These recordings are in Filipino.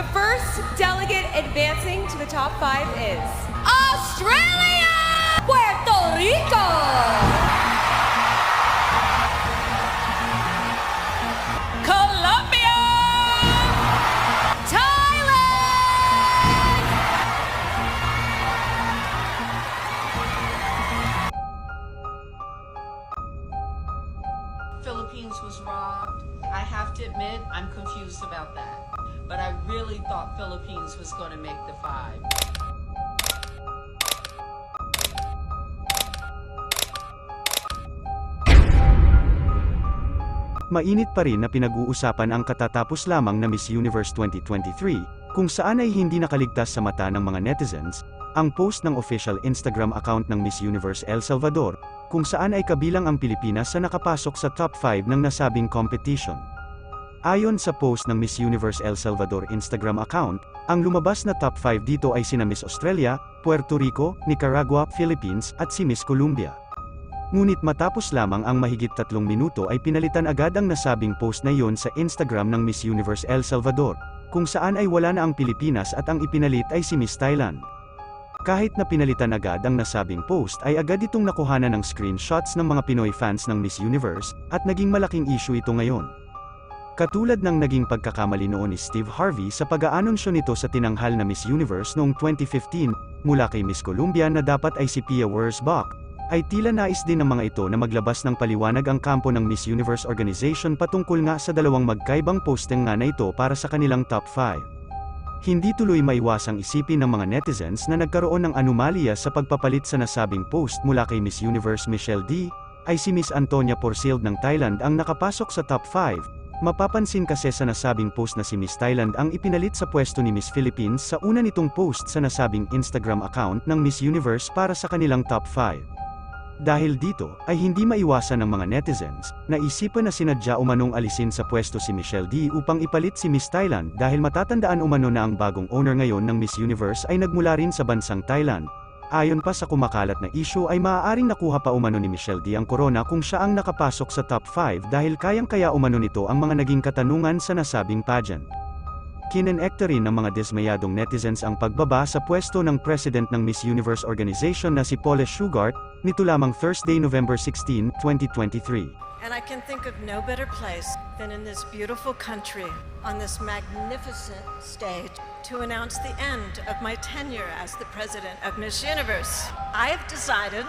The first delegate advancing to the top five is Australia! Puerto Rico! Admit, I'm confused about that. But I really thought Philippines was going to make the five. Mainit pa rin na pinag-uusapan ang katatapos lamang na Miss Universe 2023, kung saan ay hindi nakaligtas sa mata ng mga netizens, ang post ng official Instagram account ng Miss Universe El Salvador, kung saan ay kabilang ang Pilipinas sa nakapasok sa top 5 ng nasabing competition. Ayon sa post ng Miss Universe El Salvador Instagram account, ang lumabas na top 5 dito ay sina Miss Australia, Puerto Rico, Nicaragua, Philippines, at si Miss Colombia. Ngunit matapos lamang ang mahigit tatlong minuto ay pinalitan agad ang nasabing post na iyon sa Instagram ng Miss Universe El Salvador, kung saan ay wala na ang Pilipinas at ang ipinalit ay si Miss Thailand. Kahit na pinalitan agad ang nasabing post ay agad itong nakuhanan ng screenshots ng mga Pinoy fans ng Miss Universe, at naging malaking issue ito ngayon. Katulad ng naging pagkakamali noon ni Steve Harvey sa pag-aanunsyo nito sa tinanghal na Miss Universe noong 2015, mula kay Miss Columbia na dapat ay si Pia Wurzbach, ay tila nais din ng mga ito na maglabas ng paliwanag ang kampo ng Miss Universe organization patungkol nga sa dalawang magkaibang posting nga na ito para sa kanilang top 5. Hindi tuloy maiwasang isipin ng mga netizens na nagkaroon ng anomalya sa pagpapalit sa nasabing post mula kay Miss Universe Michelle D, ay si Miss Antonia Porcilde ng Thailand ang nakapasok sa top 5, Mapapansin kasi sa nasabing post na si Miss Thailand ang ipinalit sa pwesto ni Miss Philippines sa una nitong post sa nasabing Instagram account ng Miss Universe para sa kanilang top 5. Dahil dito, ay hindi maiwasan ng mga netizens, na isipan na sinadya umanong alisin sa pwesto si Michelle D upang ipalit si Miss Thailand dahil matatandaan umano na ang bagong owner ngayon ng Miss Universe ay nagmula rin sa bansang Thailand. Ayon pa sa kumakalat na issue ay maaaring nakuha pa umano ni Michelle D ang corona kung siya ang nakapasok sa top 5 dahil kayang-kaya umano nito ang mga naging katanungan sa nasabing pageant. Kinenekta rin ng mga dismayadong netizens ang pagbaba sa pwesto ng president ng Miss Universe organization na si Paula Shugart, nito lamang Thursday, November 16, 2023. And I can think of no better place than in this beautiful country, on this magnificent stage, to announce the end of my tenure as the president of Miss Universe. I have decided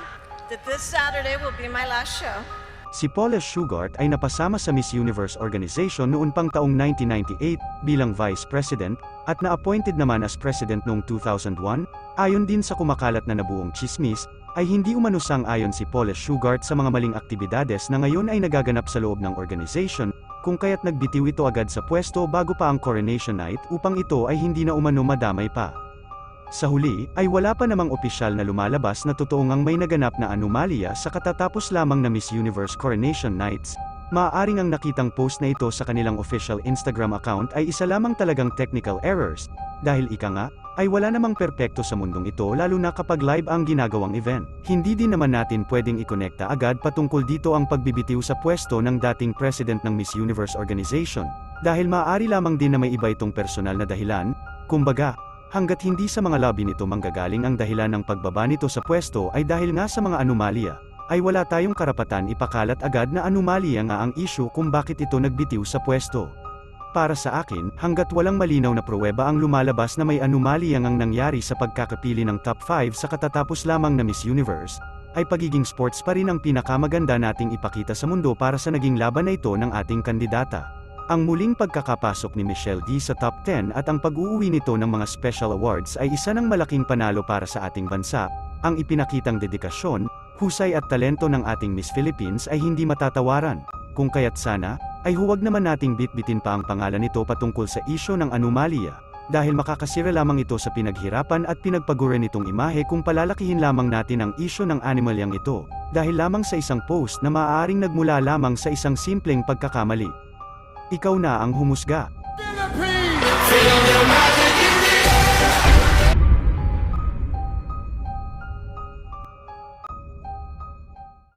that this Saturday will be my last show. Si Paula Shugart ay napasama sa Miss Universe organization noon pang taong 1998 bilang Vice President at na-appointed naman as President noong 2001. Ayon din sa kumakalat na nabuong chismis, ay hindi umanusang ayon si Paula Shugart sa mga maling aktibidades na ngayon ay nagaganap sa loob ng organization, kung kaya't nagbitiw ito agad sa pwesto bago pa ang coronation night upang ito ay hindi na umano madamay pa. Sa huli, ay wala pa namang opisyal na lumalabas na totoo ngang may naganap na anomalya sa katatapos lamang na Miss Universe Coronation Nights. Maaaring ang nakitang post na ito sa kanilang official Instagram account ay isa lamang talagang technical errors, dahil ika nga, ay wala namang perpekto sa mundong ito lalo na kapag live ang ginagawang event. Hindi din naman natin pwedeng ikonekta agad patungkol dito ang pagbibitiw sa pwesto ng dating president ng Miss Universe organization, dahil maaari lamang din na may iba itong personal na dahilan, kumbaga, hanggat hindi sa mga lobby nito manggagaling ang dahilan ng pagbaba nito sa pwesto ay dahil nga sa mga anomalya, ay wala tayong karapatan ipakalat agad na anomalya nga ang issue kung bakit ito nagbitiw sa pwesto. Para sa akin, hanggat walang malinaw na pruweba ang lumalabas na may anomalya ngang nangyari sa pagkakapili ng top 5 sa katatapos lamang na Miss Universe, ay pagiging sports pa rin ang pinakamaganda nating ipakita sa mundo para sa naging laban na ito ng ating kandidata. Ang muling pagkakapasok ni Michelle D sa top 10 at ang pag-uuwi nito ng mga special awards ay isa ng malaking panalo para sa ating bansa. Ang ipinakitang dedikasyon, husay at talento ng ating Miss Philippines ay hindi matatawaran. Kung kaya't sana, ay huwag naman nating bitbitin pa ang pangalan nito patungkol sa isyo ng anomalya, dahil makakasira lamang ito sa pinaghirapan at pinagpagura nitong imahe kung palalakihin lamang natin ang isyo ng animalyang ito, dahil lamang sa isang post na maaaring nagmula lamang sa isang simpleng pagkakamali. Ikaw na ang humusga. Magic.